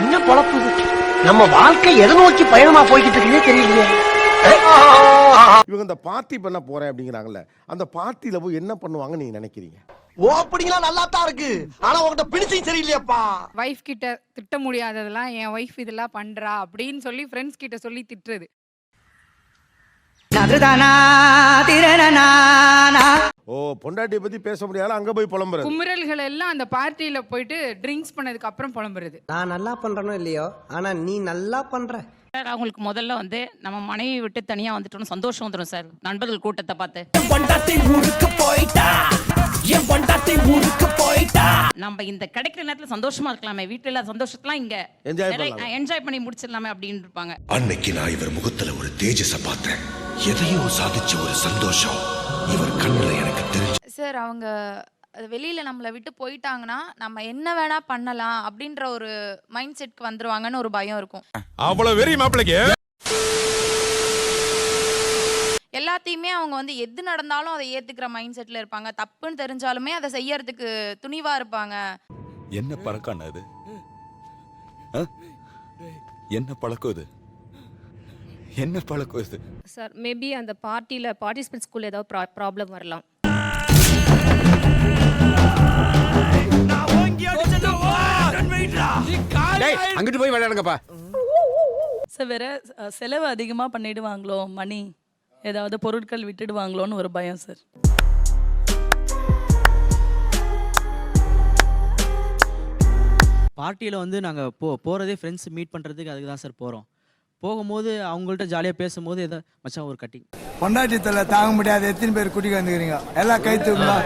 என்ன பொழப்பு? நம்ம வாழ்க்கை எதை நோக்கி பயணமா போய்கிட்டு இருக்குன்னே தெரியலையே. இவங்க இந்த பார்ட்டி பண்ண போறேன் அப்படிங்கிறாங்கல்ல அந்த பார்ட்டியில போய் என்ன பண்ணுவாங்க நீங்க நினைக்கிறீங்க? ஓப்பனிங்லாம் நல்லா தான் இருக்கு. ஆனா உங்ககிட்ட பிடிச்சும் சரியில்லையாப்பா. ஒய்ஃப் கிட்ட திட்ட முடியாததெல்லாம் என் ஒய்ஃப் இதெல்லாம் பண்றா அப்படின்னு சொல்லி ஃப்ரெண்ட்ஸ் கிட்ட சொல்லி திட்டுறது. ஓ பொண்டாட்டியை பத்தி பேச முடியாத அங்க போய் புலம்புறது. குமுறல்கள் எல்லாம் அந்த பார்ட்டியில போயிட்டு ட்ரிங்க்ஸ் பண்ணதுக்கு அப்புறம் புலம்புறது. நான் நல்லா பண்றேனோ இல்லையோ ஆனா நீ நல்லா பண்ற. சார் அவங்களுக்கு முதல்ல வந்து நம்ம மனைவி விட்டு தனியா வந்துட்டோம்னு சந்தோஷம் வந்துடும் சார். நண்பர்கள் கூட்டத்தை பார்த்து. நம்ம இந்த கிடைக்கிற நேரத்துல சந்தோஷமா இருக்கலாமே. வீட்டுல இல்லாத சந்தோஷத்தெல்லாம் இங்க. என்ஜாய் பண்ணி முடிச்சிடலாமே அப்படின்னு இருப்பாங்க அன்னைக்கு நான் இவர் முகத்துல ஒரு தேஜஸ பார்த்தேன். எதையோ சாதிச்ச ஒரு சந்தோஷம். இவர் கண்ணுல எனக்கு தெரிஞ்சு சார் அவங்க அது வெளியில நம்மளை விட்டு போயிட்டாங்கன்னா நம்ம என்ன வேணா பண்ணலாம் அப்படின்ற ஒரு மைண்ட் செட்க்கு வந்துருவாங்கன்னு ஒரு பயம் இருக்கும். அவ்வளவு வெறி மாப்பிளைக்கு. எல்லாத்தையுமே அவங்க வந்து எது நடந்தாலும் அதை ஏத்துக்கிற மைண்ட் செட்ல இருப்பாங்க. தப்புன்னு தெரிஞ்சாலுமே அதை செய்யறதுக்கு துணிவா இருப்பாங்க. என்ன பழக்கம் அது? என்ன பழக்கம் இது என்ன பழக்கம் இது? சார் மேபி அந்த பார்ட்டியில் பார்ட்டிசிபென்ட்ஸ்குள்ளே ஏதாவது ப்ரா ப்ராப்ளம் வரலாம். அங்கிட்டு போய் விளையாடுங்கப்பா. சார் வேற அஹ், செலவு அதிகமாக பண்ணிடுவாங்களோ? மணி? ஏதாவது பொருட்கள் விட்டுடுவாங்களோன்னு ஒரு பயம் சார் பார்ட்டியில் வந்து நாங்கள் போ போகிறதே ஃப்ரெண்ட்ஸ் மீட் பண்ணுறதுக்கு அதுக்கு தான் சார் போகிறோம் போகும்போது அவங்கள்ட்ட ஜாலியாக பேசும்போது எதோ மச்சான் ஒரு கட்டிங் பொண்டாட்டி தொல்லை தாங்க முடியாது. எத்தனை பேர் குடிக்க வந்துக்கிறீங்க? எல்லாம் கை தூக்குமா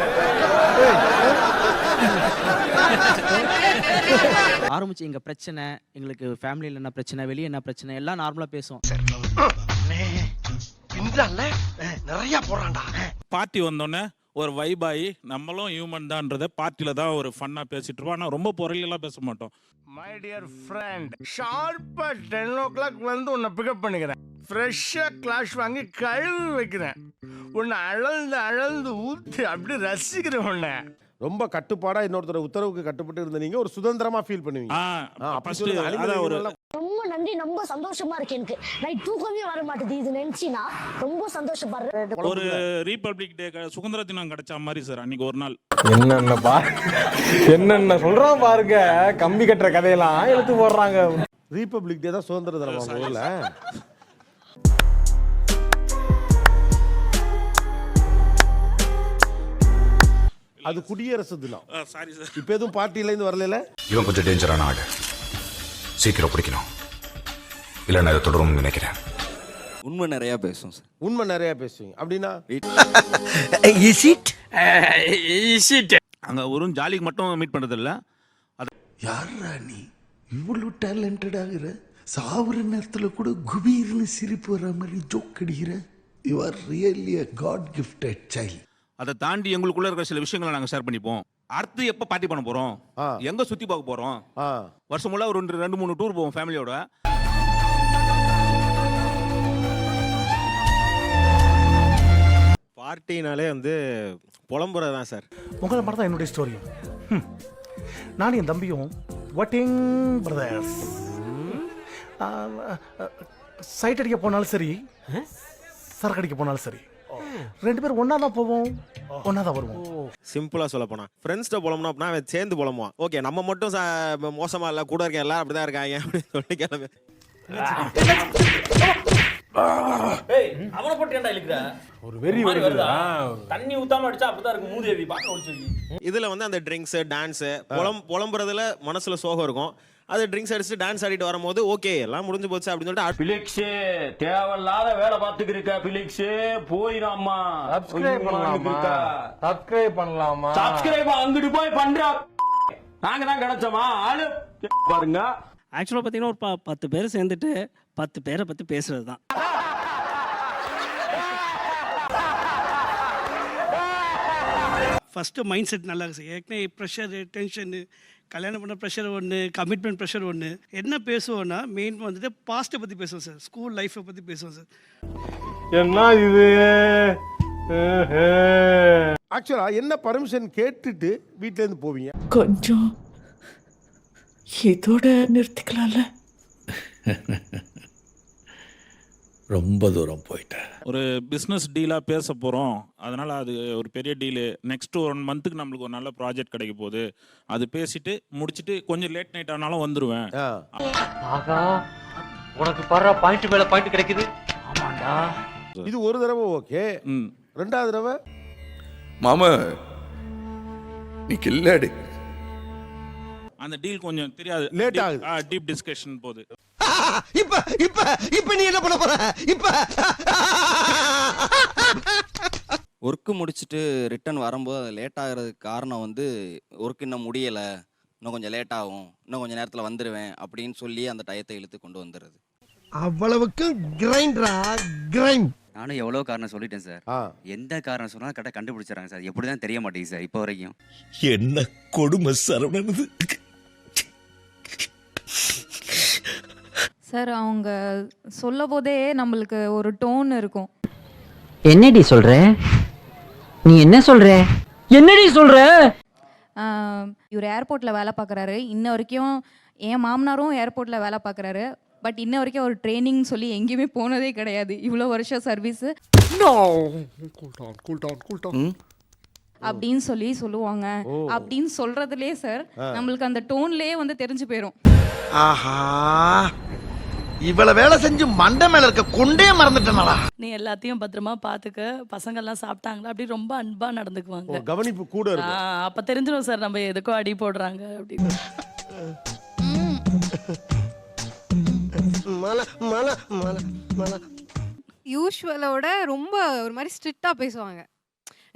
ஆரம்பிச்சு எங்கள் பிரச்சனை எங்களுக்கு ஃபேமிலியில் என்ன பிரச்சனை வெளியே என்ன பிரச்சனை எல்லாம் நார்மலாக பேசுவோம். நிறைய போறான்டா பார்ட்டி வந்தோடனே ஒரு வைபாயி நம்மளும் ஹியூமன் தான்றதை பார்ட்டியில் தான் ஒரு ஃபன்னாக பேசிட்டு இருப்போம். ஆனால் ரொம்ப பொருளெல்லாம் பேச மாட்டோம். மை டியர் ஃப்ரெண்ட் ஷார்ப்பா டென் ஓ கிளாக் வந்து உன்னை பிக்கப் பண்ணிக்கிறேன். ஃப்ரெஷ்ஷாக கிளாஷ் வாங்கி கழுவி வைக்கிறேன். உன்னை அழந்து அழந்து ஊற்றி அப்படி ரசிக்கிறேன் உன்னை. ரொம்ப கட்டுப்பாடா இன்னொருத்தர உத்தரவுக்கு கட்டுப்பட்டு இருந்த நீங்க ஒரு சுதந்திரமா ஃபீல் பண்ணுவீங்க. ஒரு ரொம்ப நன்றி ரொம்ப சந்தோஷமா இருக்கு எனக்கு. நைட் தூக்கமே வர மாட்டேது இது நினைச்சினா ரொம்ப சந்தோஷப்படுறேன். ஒரு ரீபப்ளிக் டே சுதந்திர தினம் கிடைச்ச மாதிரி சார் அன்னைக்கு ஒரு நாள். என்னென்ன பா என்னென்ன சொல்றான் பாருங்க கம்பி கட்டுற கதையெல்லாம் எடுத்து போடுறாங்க. ரீபப்ளிக் டே தான் சுதந்திர தினமா ஊர்ல? அது குடியரசு தினம். சாரி சார் இப்ப எதுவும் பார்ட்டில இருந்து வரல இவன் கொஞ்சம் டேஞ்சரான ஆடு சீக்கிரம் பிடிக்கணும் இல்ல நான் இதை தொடரும்னு நினைக்கிறேன். உண்மை நிறைய பேசும் சார் உண்மை நிறைய பேசுவீங்க. அப்படின்னா? அங்கே ஒரு ஜாலிக்கு மட்டும் மீட் பண்ணுறது இல்லை யாரா நீ? இவ்வளவு டேலண்டட் ஆகுற சாவுற நேரத்துல கூட குபீர்னு சிரிப்பு வர மாதிரி ஜோக் அடிக்கிற. You are really a god gifted child அதை தாண்டி எங்களுக்குள்ள இருக்கிற சில விஷயங்களை நாங்கள் ஷேர் பண்ணிப்போம். அடுத்து எப்போ பார்ட்டி பண்ண போகிறோம் ஆ. எங்கே சுற்றி பார்க்க போகிறோம் ஆ. வருஷம் ஃபுல்லாக ஒரு ரெண்டு ரெண்டு மூணு டூர் போவோம் ஃபேமிலியோட பார்ட்டினாலே வந்து புலம்புறது தான் சார் உங்களை மாதிரி தான் என்னுடைய ஸ்டோரியும் நானும் என் தம்பியும் வாட்டிங் பிரதர்ஸ் சைட் அடிக்க போனாலும் சரி சரக்கு அடிக்க போனாலும் சரி ரெண்டு பேரும் ஒன்றா தான் போவோம் ஒன்றா தான் வருவோம் சிம்பிளாக சொல்ல போனால் ஃப்ரெண்ட்ஸ்கிட்ட புலம்புனா அப்படின்னா அவன் சேர்ந்து புலம்புவான் ஓகே நம்ம மட்டும் மோசமா இல்லை கூட இருக்க எல்லாரும் அப்படி தான் இருக்காங்க அப்படின்னு சொல்லி கிளம்பி. அவனை போட்டு ஏன்டா இழுக்கிற? ஒரு வெறி வருதா. தண்ணி ஊத்தாம அடிச்சா அப்படிதான் இருக்கு இதில் வந்து அந்த ட்ரிங்க்ஸு டான்ஸு புலம் புலம்புறதுல மனசில் சோகம் இருக்கும். அது ட்ரிங்க்ஸ் அடிச்சு டான்ஸ் ஆடிட்டு வரும்போது ஓகே எல்லாம் முடிஞ்சு போச்சு அப்படின்னு சொல்லிட்டு பிலிக்ஸ் தேவையில்லாத வேலை பார்த்துக்கிருக்க பிலிக்ஸ். போயிடாமா சப்ஸ்கிரைப் பண்ணலாமா? சப்ஸ்கிரைப் பண்ணலாமா? சப்ஸ்கிரைப் அங்கிட்டு போய் பண்றா. நாங்க தான் கிடைச்சோமா? ஆளு. பாருங்க. ஆக்சுவலாக பார்த்தீங்கன்னா ஒரு ப- பத்து பேர் சேர்ந்துட்டு பத்து பேரை பற்றி பேசுறது தான் ஃபஸ்ட்டு மைண்ட் செட் நல்லா இருக்கு. சார் ஏற்கனவே ப்ரெஷரு டென்ஷனு கல்யாணம் பண்ண ப்ரெஷர் ஒன்று கமிட்மெண்ட் ப்ரெஷர் ஒன்று என்ன பேசுவோன்னா மெயின் வந்துட்டு பாஸ்ட்டை பற்றி பேசுவோம் சார் ஸ்கூல் லைஃப்பை பற்றி பேசுவோம் சார் என்ன இது? ஆக்சுவலா என்ன பர்மிஷன் கேட்டுட்டு வீட்ல இருந்து போவீங்க? கொஞ்சம் இதோட நிறுத்திக்கலாம்ல. ரொம்ப தூரம் போயிட்டேன். ஒரு பிஸ்னஸ் டீலாக பேச போகிறோம் அதனால் அது ஒரு பெரிய டீலு நெக்ஸ்ட் ஒன் மந்த்துக்கு நம்மளுக்கு ஒரு நல்ல ப்ராஜெக்ட் கிடைக்க போகுது. அது பேசிட்டு முடிச்சுட்டு கொஞ்சம் லேட் நைட் ஆனாலும் வந்துடுவேன் உனக்கு பாரு பாயிண்ட் மேல பாயிண்ட் கிடைக்குது. ஆமாண்டா. இது ஒரு தடவை ஓகே. ம். ரெண்டாவது தடவை? மாமா நீ கில்லாடி அந்த டீல் கொஞ்சம் தெரியாது. Late ஆகுது. டீப் டிஸ்கஷன் போகுது இப்ப இப்ப இப்ப நீ என்ன பண்ண போற? இப்ப. ஒர்க்கு முடிச்சுட்டு ரிட்டர்ன் வரும்போது அது லேட் ஆகிறதுக்கு காரணம் வந்து ஒர்க் இன்னும் முடியலை. இன்னும் கொஞ்சம் லேட் ஆகும். இன்னும் கொஞ்சம் நேரத்தில் வந்துடுவேன் அப்படின்னு சொல்லி அந்த டயத்தை இழுத்து கொண்டு வந்துடுறது அவ்வளவுக்கு கிரைண்டரா கிரைண்ட் நானும் எவ்வளோ காரணம் சொல்லிட்டேன் சார். எந்த காரணம் சொன்னாலும் கரெக்டாக கண்டுபிடிச்சிடறாங்க சார். எப்படி தான் தெரிய மாட்டேங்குது சார் இப்போ வரைக்கும். என்ன கொடுமை சரவணனது? சார் அவங்க சொல்ல போதே நம்மளுக்கு ஒரு டோன் இருக்கும். என்னடி சொல்ற? நீ என்ன சொல்ற? என்னடி சொல்ற? ஆஹ் இவர் ஏர்போர்ட்டில் வேலை பார்க்குறாரு. இன்ன வரைக்கும் என் மாமனாரும் ஏர்போர்ட்டில் வேலை பார்க்குறாரு. பட் இன்ன வரைக்கும் ஒரு ட்ரைனிங் சொல்லி எங்கேயுமே போனதே கிடையாது. இவ்வளோ வருஷம் சர்வீஸு அப்படின்னு சொல்லி சொல்லுவாங்க. அப்படின்னு சொல்றதுலே சார் நம்மளுக்கு அந்த டோன்லயே வந்து தெரிஞ்சு போயிடும் ஆஹா! இவ்வளவு வேலை செஞ்சு மண்டை மேல இருக்க கொண்டே மறந்துட்டேனடா. நீ எல்லாத்தையும் பத்திரமா பார்த்துக்க பசங்கள்லாம் சாப்பிட்டாங்களா? அப்படி ரொம்ப அன்பா நடந்துக்குவாங்க. கவனிப்பு கூட ஆ, அப்ப தெரிஞ்சிடும் சார் நம்ம எதுக்கோ அடி போடுறாங்க அப்படின்னு. மல மல மல மல யூஸ்வலோட ரொம்ப ஒரு மாதிரி ஸ்ட்ரிக்டாக பேசுவாங்க.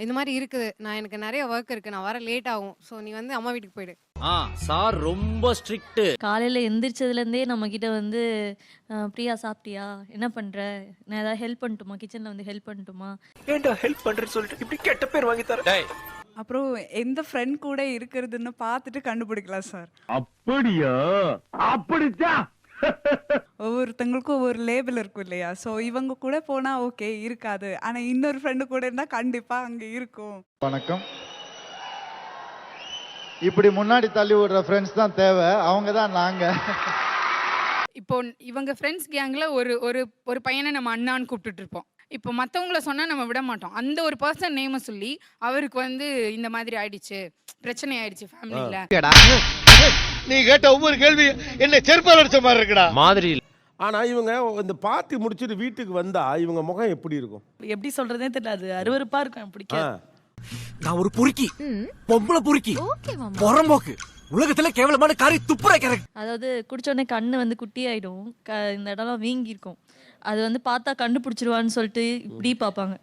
இந்த மாதிரி இருக்குது. நான் எனக்கு நிறைய ஒர்க் இருக்கு. நான் வர லேட் ஆகும். ஸோ நீ வந்து அம்மா வீட்டுக்கு போயிடு. ஆ சார் ரொம்ப ஸ்ட்ரிக்ட் காலையில எந்திரிச்சதுல இருந்தே நம்ம கிட்ட வந்து பிரியா சாப்பிட்டியா? என்ன பண்ற? நான் ஏதாவது ஹெல்ப் பண்ணட்டுமா? கிச்சன்ல வந்து ஹெல்ப் பண்ணட்டுமா? ஏன்டா ஹெல்ப் பண்றேன்னு சொல்லிட்டு இப்படி கெட்ட பேர் வாங்கி தர? அப்புறம் எந்த ஃப்ரெண்ட் கூட இருக்கிறதுன்னு பார்த்துட்டு கண்டுபிடிக்கலாம் சார். அப்படியா? அப்படிச்சா? ஒவ்வொருத்தங்களுக்கும் ஒவ்வொரு லேபிள் இருக்கும் இல்லையா? ஸோ இவங்க கூட போனால் ஓகே இருக்காது. ஆனால் இன்னொரு ஃப்ரெண்டு கூட இருந்தால் கண்டிப்பாக அங்கே இருக்கும். வணக்கம். இப்படி முன்னாடி தள்ளி விடுற ஃப்ரெண்ட்ஸ் தான் தேவை. அவங்க தான் நாங்க. இப்போ இவங்க ஃப்ரெண்ட்ஸ் கேங்கில் ஒரு ஒரு ஒரு பையனை நம்ம அண்ணான்னு கூப்பிட்டுட்டு இருப்போம். இப்போ மற்றவங்கள சொன்னால் நம்ம விட மாட்டோம். அந்த ஒரு பர்சன் நேமை சொல்லி அவருக்கு வந்து இந்த மாதிரி ஆயிடுச்சு பிரச்சனை ஆயிடுச்சு ஃபேமிலியில் நீ கேட்ட ஒவ்வொரு கேள்வி என்ன செருப்பால் அடிச்ச மாதிரி இருக்குடா. மாதிரி ஆனா இவங்க இந்த பார்ட்டி முடிச்சிட்டு வீட்டுக்கு வந்தா இவங்க முகம் எப்படி இருக்கும்? எப்படி சொல்றதே தெரியல அது அருவருப்பா இருக்கும் பிடிக்காது நான் ஒரு பொறுக்கி பொம்பளை பொறுக்கி புறம்போக்கு. உலகத்துல கேவலமான காரி துப்புற கேரக்டர் அதாவது குடிச்ச உடனே கண்ணு வந்து குட்டி ஆயிடும் க இந்த இடம்லாம் வீங்கி இருக்கும் அது வந்து பார்த்தா கண்டுபிடிச்சிருவான்னு சொல்லிட்டு இப்படி பார்ப்பாங்க.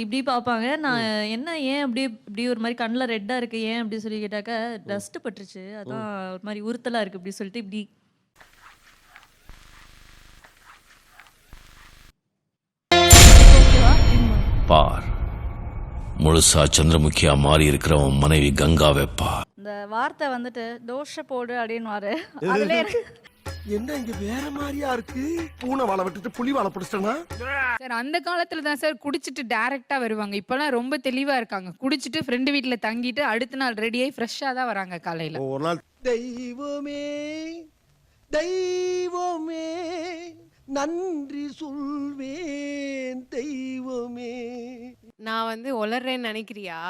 இப்படி பார்ப்பாங்க. நான் என்ன ஏன் அப்படி இப்படி ஒரு மாதிரி கண்ணில் ரெட்டாக இருக்கு? ஏன் அப்படி சொல்லி கேட்டாக்க டஸ்ட் பட்டுருச்சு. அதான் ஒரு மாதிரி உறுத்தலா இருக்கு. அப்படி சொல்லிட்டு இப்படி பார் முழுசா சந்திரமுகியா மாறி இருக்கிறவன் மனைவி கங்காவை பார் இந்த வார்த்தை வந்துட்டு தோஷ போடு அப்படின்னு வாரு என்ன இங்க வேற மாதிரியா இருக்கு? பூனை வாழை விட்டுட்டு புலி வாழை பிடிச்சிட்டனா சார் அந்த காலத்தில் தான் சார் குடிச்சிட்டு டேரெக்டாக வருவாங்க. இப்போலாம் ரொம்ப தெளிவாக இருக்காங்க. குடிச்சிட்டு ஃப்ரெண்டு வீட்டில் தங்கிட்டு அடுத்த நாள் ரெடியாகி ஃப்ரெஷ்ஷாக தான் வராங்க காலையில். ஒரு நாள் தெய்வமே தெய்வமே நன்றி சொல்வேன் தெய்வமே. நான் வந்து உளறேன்னு நினைக்கிறியா?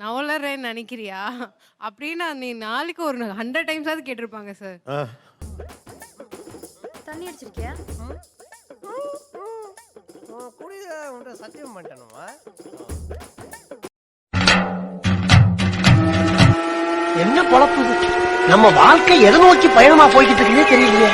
நான் உளறேன்னு நினைக்கிறியா? அப்படின்னு நீ நாளைக்கு ஒரு ஹண்ட்ரட் டைம்ஸாவது கேட்டிருப்பாங்க சார். தண்ணி அடிச்சிருக்கியா? சத்தியம் பண்ணிட்டேனுமா என்ன பொழப்பு? நம்ம வாழ்க்கை எதை நோக்கி பயணமா போய்கிட்டு இருக்குன்னே தெரியலையே.